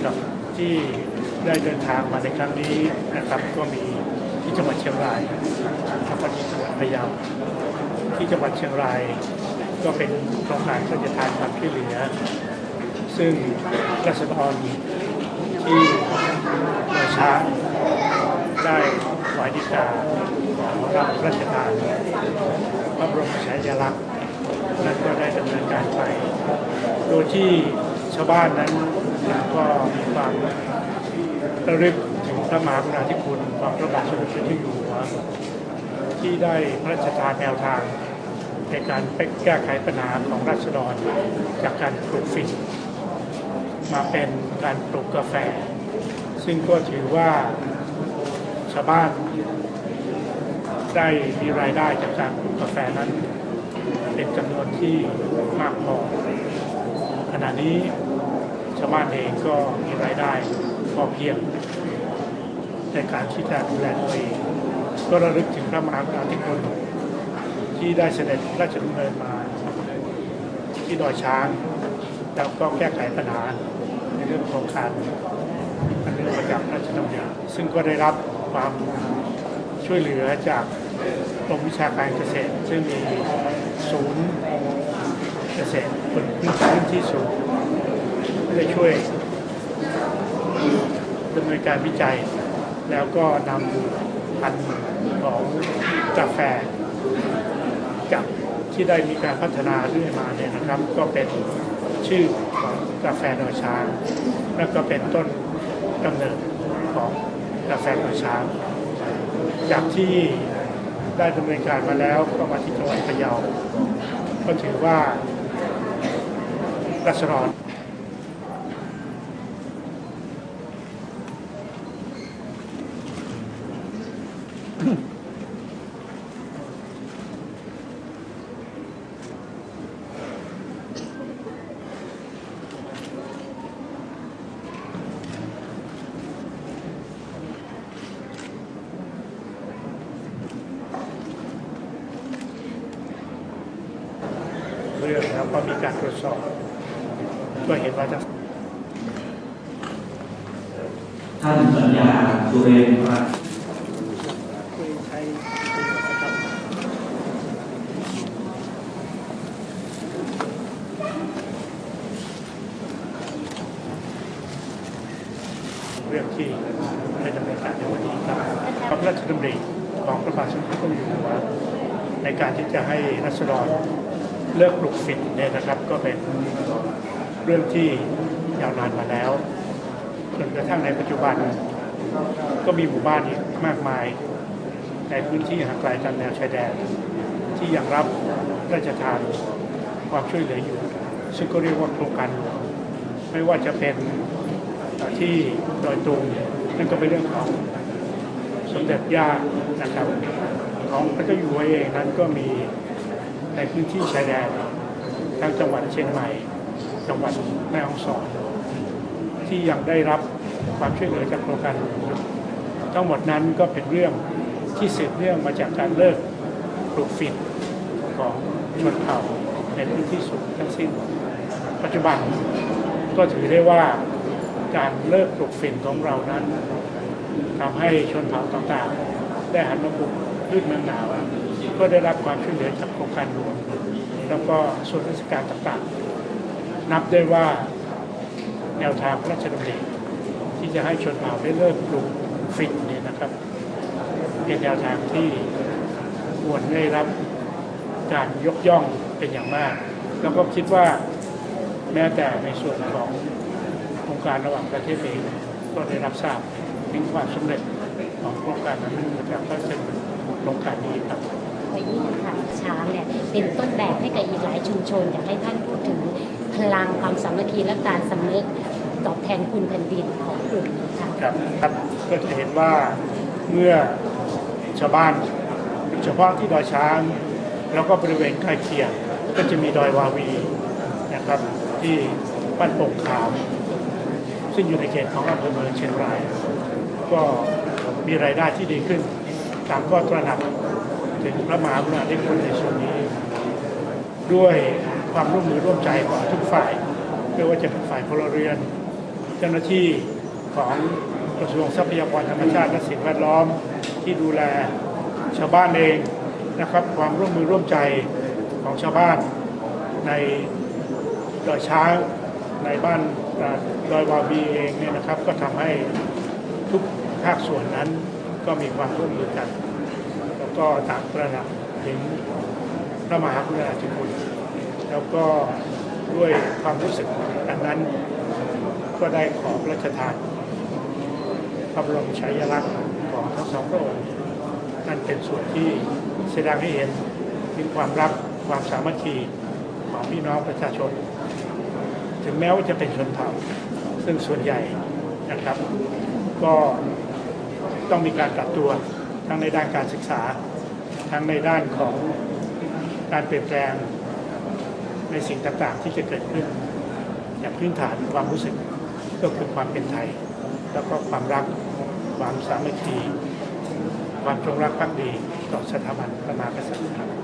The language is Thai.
นะครับที่ได้เดินทางมาในครั้งนี้นะครับก็มีที่จังหวัดเชียงรายแล้วก็ที่จังหวัดพะเยาที่จังหวัดเชียงราย ก็เป็นโครงการพระราชทานความช่วยเหลือ ซึ่งรัศดรที่หน่วยช้าได้ถวายดีกาขอรับราชทานพระบรมฉายาลักษณ์นั้นก็ได้ดำเนินการไป โดยที่าวบ้านนั้นก็มีความระลึกถึงพระมหากรุณาธิคุณของพระบาทสมเด็จพระเจ้าอยู่หัวที่ได้พระราชทานแนวทางในการแก้ไขปัญหาของรัษฎรจากการปลูกฝิ่นมาเป็นการปลูกกาแฟ ซึ่งก็ถือว่าชาวบ้านได้มีรายได้จากการปลูกกาแฟนั้น เป็นจำนวนที่มากพอขณะนี้ ชาวบ้านเองก็มีรายได้พอเพียงในการที่จะดูแลตัวเองก็ระลึกถึงพระมหากรุณาธิคุณที่ได้เสด็จพระราชดำเนินมา ที่ดอยช้างแล้วก็แก้ไขปัญหาในเรื่องโครงการอันเรื่องประจักราชดำเนินซึ่งก็ได้รับความช่วยเหลือจากกรมวิชาการเกษตร ซึ่งมีศูนย์เกษตรบนพื้นที่สูง ได้ช่วยดำเนินการวิจัย แล้วก็นำพันธุ์ของกาแฟจากที่ได้มีการพัฒนาเรื่อยมาเนี่ยนะครับ ก็เป็นชื่อของกาแฟดอยช้าง และก็เป็นต้นกำเนิดของกาแฟดอยช้าง จากที่ได้ดำเนินการมาแล้วก็มาที่จังหวัดพะเยาก็ถือว่ารัศดร เรื่องแล้วก็มีการตรวจสอบก็เห็นว่าจะท่านสัญญาสุเรนครับคุยใช้นะครับเรื่องที่ได้ดำเนินการในวันนี้ครับพระราชดำริของพระบาทสมเด็จพระเจ้าอยู่หัวในการที่จะให้รัษฎร เลิกปลูกฝิ่นเนี่ยนะครับ ก็เป็นเรื่องที่ยาวนานมาแล้วจนกระทั่งในปัจจุบัน ก็มีหมู่บ้านอีกมากมาย ในพื้นที่ห่างไกลจากแนวชายแดน ที่ยังรับราชทานความช่วยเหลืออยู่ ซึ่งก็เรียกว่าโครงการหลวงไม่ว่าจะเป็นที่ดอยตุงนั่นก็เป็นเรื่องของสมเด็จย่านะครับของพระเจ้าอยู่หัวเองนั้นก็มี ในพื้นที่ชายแดนทั้งจังหวัดเชียงใหม่ จังหวัดแม่ฮ่องสอนที่ยังได้รับความช่วยเหลือจากโครงการทั้งหมดนั้นก็เป็นเรื่องที่สืบเนื่องมาจากการเลิกปลูกฝิ่นของชนเผ่าในพื้นที่สูงทั้งสิ้น ปัจจุบันก็ถือได้ว่าการเลิกปลูกฝิ่นของเรานั้นทำให้ชนเผ่าต่างๆ ได้หันมาปลูกพืชเมืองหนาว ก็ได้รับความช่วยเหลือจากโครงการหลวงแล้วก็ส่วนราชการต่างๆ นับได้ว่าแนวทางพระราชดำริที่จะให้ชนเผ่าได้เลิกปลูกฝิ่นเนี่ยนะครับ เป็นแนวทางที่ควรได้รับการยกย่องเป็นอย่างมาก แล้วก็คิดว่าแม้แต่ในส่วนขององค์การระหว่างประเทศเองก็ได้รับทราบถึงความสำเร็จของโครงการนั้นจากพระราชดำริโครงการนี้ครับ ขอยิ่งค่ะช้างเนี่ยเป็นต้นแบบให้กับอีกหลายชุมชนอยากให้ท่านพูดถึงพลังความสามัคคีและการสำนึกตอบแทนคุณแผ่นดินของกลุ่มนี้ค่ะครับครับก็จะเห็นว่าเมื่อชาวบ้านเฉพาะที่ดอยช้าง แล้วก็บริเวณใกล้เคียง ก็จะมีดอยวาวีนะครับที่บ้านโป่งขาม ซึ่งอยู่ในเขตของอำเภอเมืองเชียงราย ก็มีรายได้ที่ดีขึ้นตามก็ตระหนัก ถึงพระมหากรุณาธิคุณในส่วนนี้ ด้วยความร่วมมือร่วมใจของทุกฝ่ายไม่ว่าจะเป็นฝ่ายพลเรือน เจ้าหน้าที่ของกระทรวงทรัพยากรธรรมชาติและสิ่งแวดล้อมที่ดูแลชาวบ้านเองนะครับ ความร่วมมือร่วมใจของชาวบ้านในดอยช้างในบ้านดอยวาบีเองเนี่ยนะครับ ก็ทำให้ทุกภาคส่วนนั้นก็มีความร่วมมือกัน ก็ต่างตระหนักถึงพระมหากรุณาธิคุณ แล้วก็ด้วยความรู้สึกอันนั้นก็ได้ขอพระราชทานพระบรมฉายาลักษณ์ของทั้งสองพระองค์นั่นเป็นส่วนที่แสดงให้เห็นถึงความรักความสามัคคีของพี่น้องประชาชน ถึงแม้ว่าจะเป็นชนเผ่า ซึ่งส่วนใหญ่นะครับ ก็ต้องมีการปรับตัวทั้งในด้านการศึกษา ทั้งในด้านของการเปลี่ยนแปลงในสิ่งต่างๆ ที่จะเกิดขึ้นอย่างพื้นฐานความรู้สึกก็คือความเป็นไทย แล้วก็ความรักความสามัคคีความจงรักภักดีต่อสถาบันพระมหากษัตริย์ครับ